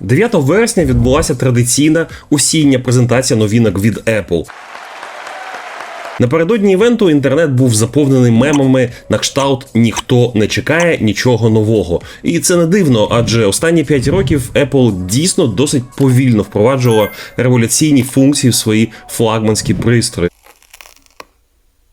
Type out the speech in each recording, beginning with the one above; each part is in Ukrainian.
9 вересня відбулася традиційна осіння презентація новинок від Apple. Напередодні івенту інтернет був заповнений мемами на кшталт ніхто не чекає нічого нового. І це не дивно, адже останні 5 років Apple дійсно досить повільно впроваджувала революційні функції в свої флагманські пристрої.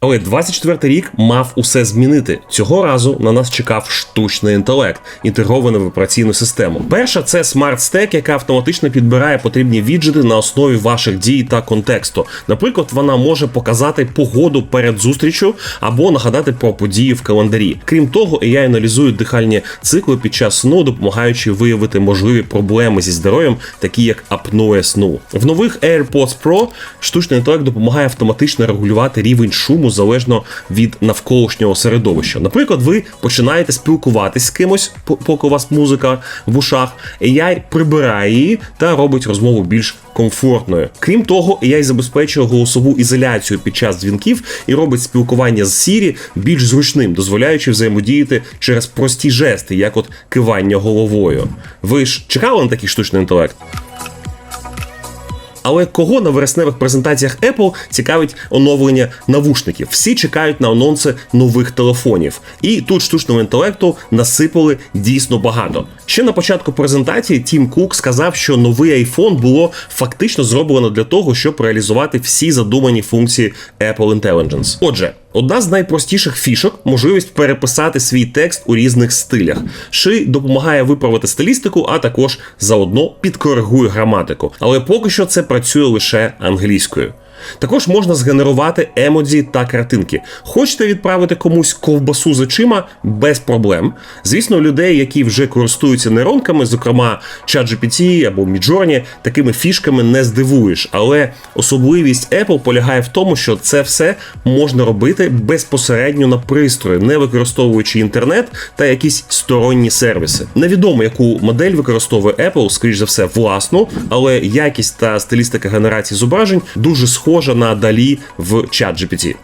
Але 24 рік мав усе змінити. Цього разу на нас чекав штучний інтелект, інтегрований в операційну систему. Перша це Smart Stack, яка автоматично підбирає потрібні віджити на основі ваших дій та контексту. Наприклад, вона може показати погоду перед зустрічю або нагадати про події в календарі. Крім того, AI аналізує дихальні цикли під час сну, допомагаючи виявити можливі проблеми зі здоров'ям, такі як апноe сну. В нових AirPods Pro штучний інтелект допомагає автоматично регулювати рівень шуму залежно від навколишнього середовища. Наприклад, ви починаєте спілкуватись з кимось, поки у вас музика в ушах. AI прибирає її та робить розмову більш комфортною. Крім того, AI забезпечує голосову ізоляцію під час дзвінків і робить спілкування з Siri більш зручним, дозволяючи взаємодіяти через прості жести, як от кивання головою. Ви ж чекали на такий штучний інтелект? Але кого на вересневих презентаціях Apple цікавить оновлення навушників? Всі чекають на анонси нових телефонів. І тут штучного інтелекту насипали дійсно багато. Ще на початку презентації Тім Кук сказав, що новий iPhone було фактично зроблено для того, щоб реалізувати всі задумані функції Apple Intelligence. Отже. Одна з найпростіших фішок можливість переписати свій текст у різних стилях. Ши допомагає виправити стилістику, а також заодно підкоригує граматику. Але поки що це працює лише англійською. Також можна згенерувати емодзі та картинки. Хочете відправити комусь ковбасу з очима без проблем. Звісно, людей, які вже користуються нейронками, зокрема ChatGPT або Midjourney, такими фішками не здивуєш. Але особливість Apple полягає в тому, що це все можна робити безпосередньо на пристрої, не використовуючи інтернет та якісь сторонні сервіси. Невідомо, яку модель використовує Apple, скоріш за все, власну, але якість та стилістика генерації зображень дуже схожа на далі в ChatGPT.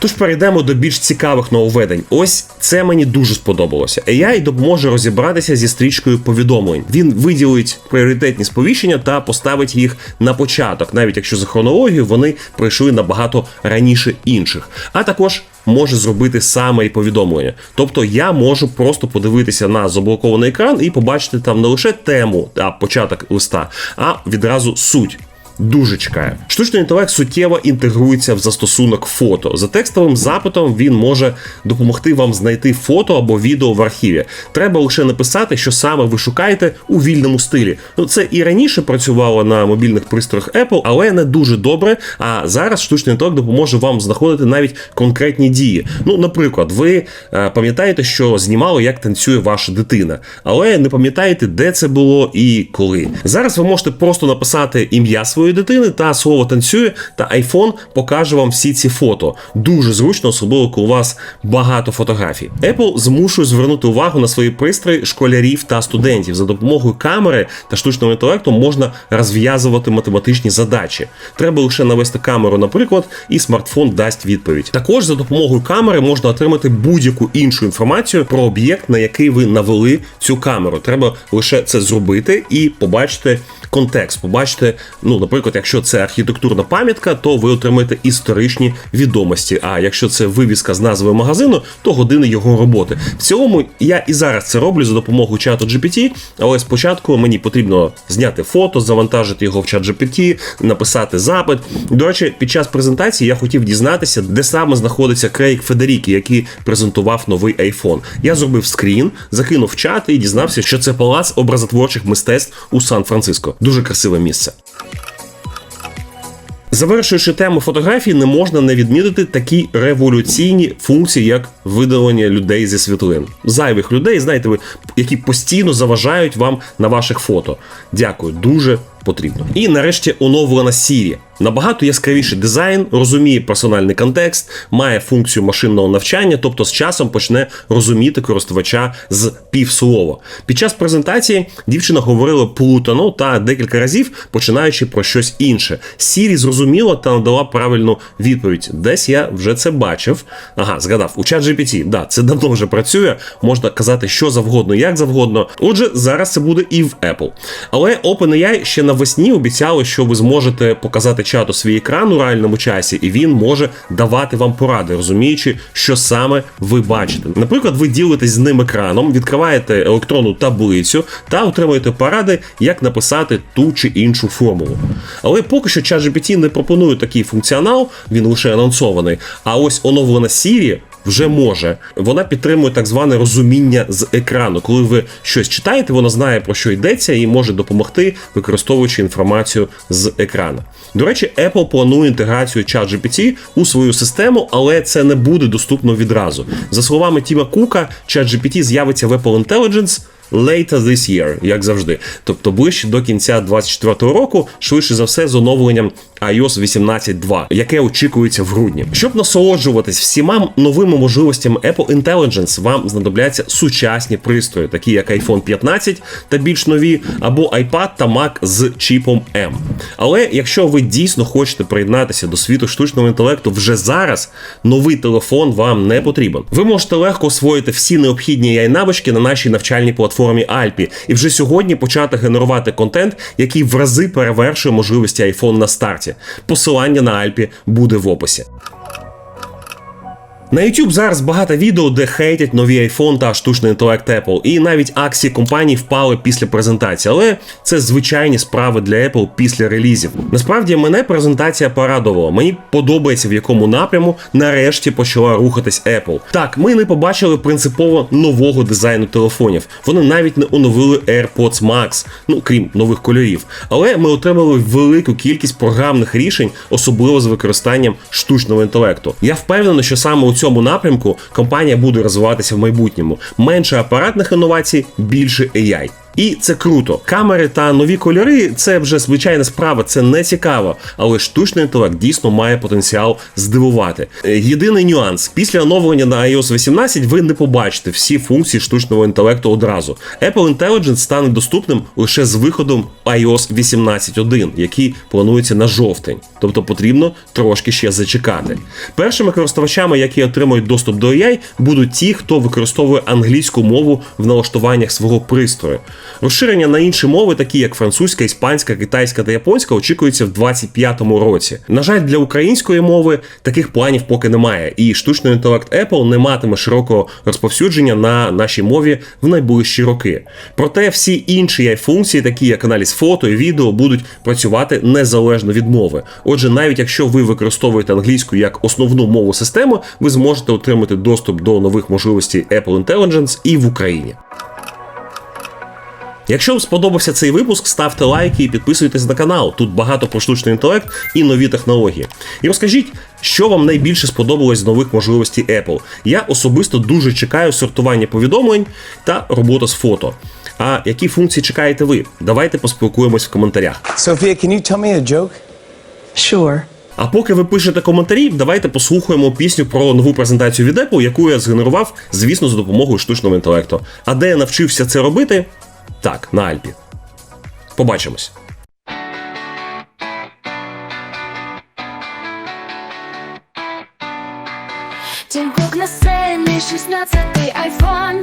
Тож перейдемо до більш цікавих нововведень. Ось це мені дуже сподобалося. AI допоможе розібратися зі стрічкою повідомлень. Він виділить пріоритетні сповіщення та поставить їх на початок, навіть якщо за хронологією вони пройшли набагато раніше інших. А також може зробити саме і повідомлення. Тобто я можу просто подивитися на заблокований екран і побачити там не лише тему та початок листа, а відразу суть. Дуже чекає. Штучний інтелект суттєво інтегрується в застосунок фото. За текстовим запитом він може допомогти вам знайти фото або відео в архіві. Треба лише написати, що саме ви шукаєте у вільному стилі. Ну це і раніше працювало на мобільних пристроях Apple, але не дуже добре. А зараз штучний інтелект допоможе вам знаходити навіть конкретні дії. Ну, наприклад, ви е, пам'ятаєте, що знімали, як танцює ваша дитина, але не пам'ятаєте, де це було і коли. Зараз ви можете просто написати ім'я своєї дитини та слово танцює, та iPhone покаже вам всі ці фото. Дуже зручно, особливо коли у вас багато фотографій. Apple змушує звернути увагу на свої пристрої школярів та студентів. За допомогою камери та штучного інтелекту можна розв'язувати математичні задачі. Треба лише навести камеру, наприклад, і смартфон дасть відповідь. Також за допомогою камери можна отримати будь-яку іншу інформацію про об'єкт, на який ви навели цю камеру. Треба лише це зробити і побачити контекст, побачите, ну, наприклад, якщо це архітектурна пам'ятка, то ви отримаєте історичні відомості. А якщо це вивіска з назвою магазину, то години його роботи. В цілому я і зараз це роблю за допомогою чату GPT, але спочатку мені потрібно зняти фото, завантажити його в чат GPT, написати запит. До речі, під час презентації я хотів дізнатися, де саме знаходиться Крейг Федерікі, який презентував новий iPhone. Я зробив скрін, закинув в чат і дізнався, що це палац образотворчих мистецтв у Сан-Франциско. Дуже красиве місце. Завершуючи тему фотографії, не можна не відмітити такі революційні функції, як видалення людей зі світлин. Зайвих людей, знаєте ви, які постійно заважають вам на ваших фото. Дякую, дуже потрібно. І нарешті оновлена Siri. Набагато яскравіший дизайн, розуміє персональний контекст, має функцію машинного навчання, тобто з часом почне розуміти користувача з півслова. Під час презентації дівчина говорила плутано та декілька разів, починаючи про щось інше. Сірі зрозуміла та надала правильну відповідь. Десь я вже це бачив. Ага, згадав, у ChatGPT, да, це давно вже працює. Можна казати що завгодно, як завгодно. Отже, зараз це буде і в Apple. Але OpenAI ще навесні обіцяли, що ви зможете показати чату свій екран у реальному часі, і він може давати вам поради, розуміючи, що саме ви бачите. Наприклад, ви ділитесь з ним екраном, відкриваєте електронну таблицю та отримуєте поради, як написати ту чи іншу формулу. Але поки що ChatGPT не пропонує такий функціонал, він лише анонсований. А ось оновлена Siri вже може. Вона підтримує так зване розуміння з екрану. Коли ви щось читаєте, вона знає про що йдеться і може допомогти, використовуючи інформацію з екрану. До речі, Apple планує інтеграцію ChatGPT у свою систему, але це не буде доступно відразу. За словами Тіма Кука, ChatGPT з'явиться в Apple Intelligence later this year, як завжди. Тобто ближче до кінця 2024 року, швидше за все, з оновленням iOS 18.2, яке очікується в грудні. Щоб насолоджуватись всіма новими можливостями Apple Intelligence, вам знадобляться сучасні пристрої, такі як iPhone 15 та більш нові, або iPad та Mac з чіпом M. Але якщо ви дійсно хочете приєднатися до світу штучного інтелекту вже зараз, новий телефон вам не потрібен. Ви можете легко освоїти всі необхідні ai навички на нашій навчальній платформі Alpi і вже сьогодні почати генерувати контент, який в рази перевершує можливості iPhone на старті. Посилання на Альпі буде в описі. На YouTube зараз багато відео, де хейтять нові iPhone та штучний інтелект Apple, і навіть акції компаній впали після презентації, але це звичайні справи для Apple після релізів. Насправді мене презентація порадувала. Мені подобається в якому напряму нарешті почала рухатись Apple. Так, ми не побачили принципово нового дизайну телефонів. Вони навіть не оновили AirPods Max, ну крім нових кольорів. Але ми отримали велику кількість програмних рішень, особливо з використанням штучного інтелекту. Я впевнений, що саме у цьому напрямку компанія буде розвиватися в майбутньому. Менше апаратних інновацій, більше AI. І це круто. Камери та нові кольори це вже звичайна справа, це не цікаво. Але штучний інтелект дійсно має потенціал здивувати. Е, Єдиний нюанс: після оновлення на iOS 18 ви не побачите всі функції штучного інтелекту одразу. Apple Intelligence стане доступним лише з виходом iOS 18.1, який планується на жовтень. Тобто потрібно трошки ще зачекати. Першими користувачами, які отримують доступ до AI, будуть ті, хто використовує англійську мову в налаштуваннях свого пристрою. Розширення на інші мови, такі як французька, іспанська, китайська та японська, очікується в 2025 році. На жаль, для української мови таких планів поки немає, і штучний інтелект Apple не матиме широкого розповсюдження на нашій мові в найближчі роки. Проте всі інші функції, такі як аналіз фото і відео, будуть працювати незалежно від мови. Отже, навіть якщо ви використовуєте англійську як основну мову системи, ви зможете отримати доступ до нових можливостей Apple Intelligence і в Україні. Якщо вам сподобався цей випуск, ставте лайки і підписуйтесь на канал. Тут багато про штучний інтелект і нові технології. І розкажіть, що вам найбільше сподобалось з нових можливостей Apple. Я особисто дуже чекаю сортування повідомлень та роботу з фото. А які функції чекаєте ви? Давайте поспілкуємось в коментарях. Sophia, can you tell me a joke? Sure. А поки ви пишете коментарі, давайте послухаємо пісню про нову презентацію від Apple, яку я згенерував, звісно, за допомогою штучного інтелекту. А де я навчився це робити? Так, на Альпі. Побачимось. Тім на сцені 16-й айфон,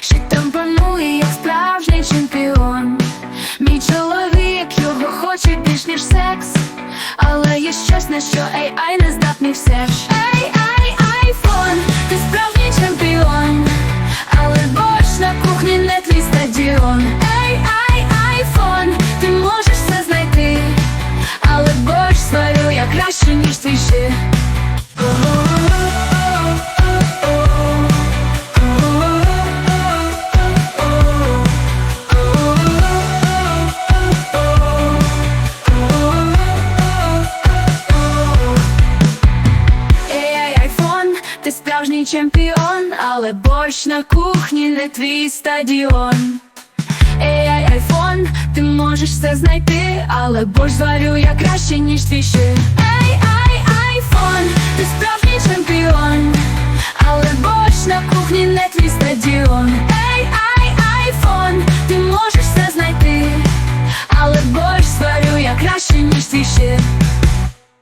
що там панує, як справжній чемпіон. Мій чоловік його хоче більш ніж секс, але є щось на що AI не здатний все ж. Ей, ай, айфон, ти справжній Але борщ на кухні не твій стадіон. Ей, ай, айфон, ти можеш все знайти, але борщ зварю я краще, ніж твій ще. Ей, ай, айфон, ти справжній чемпіон, але борщ на кухні не твій стадіон. Ей, ай, айфон, ти можеш все знайти, але борщ зварю я краще, ніж твій ще.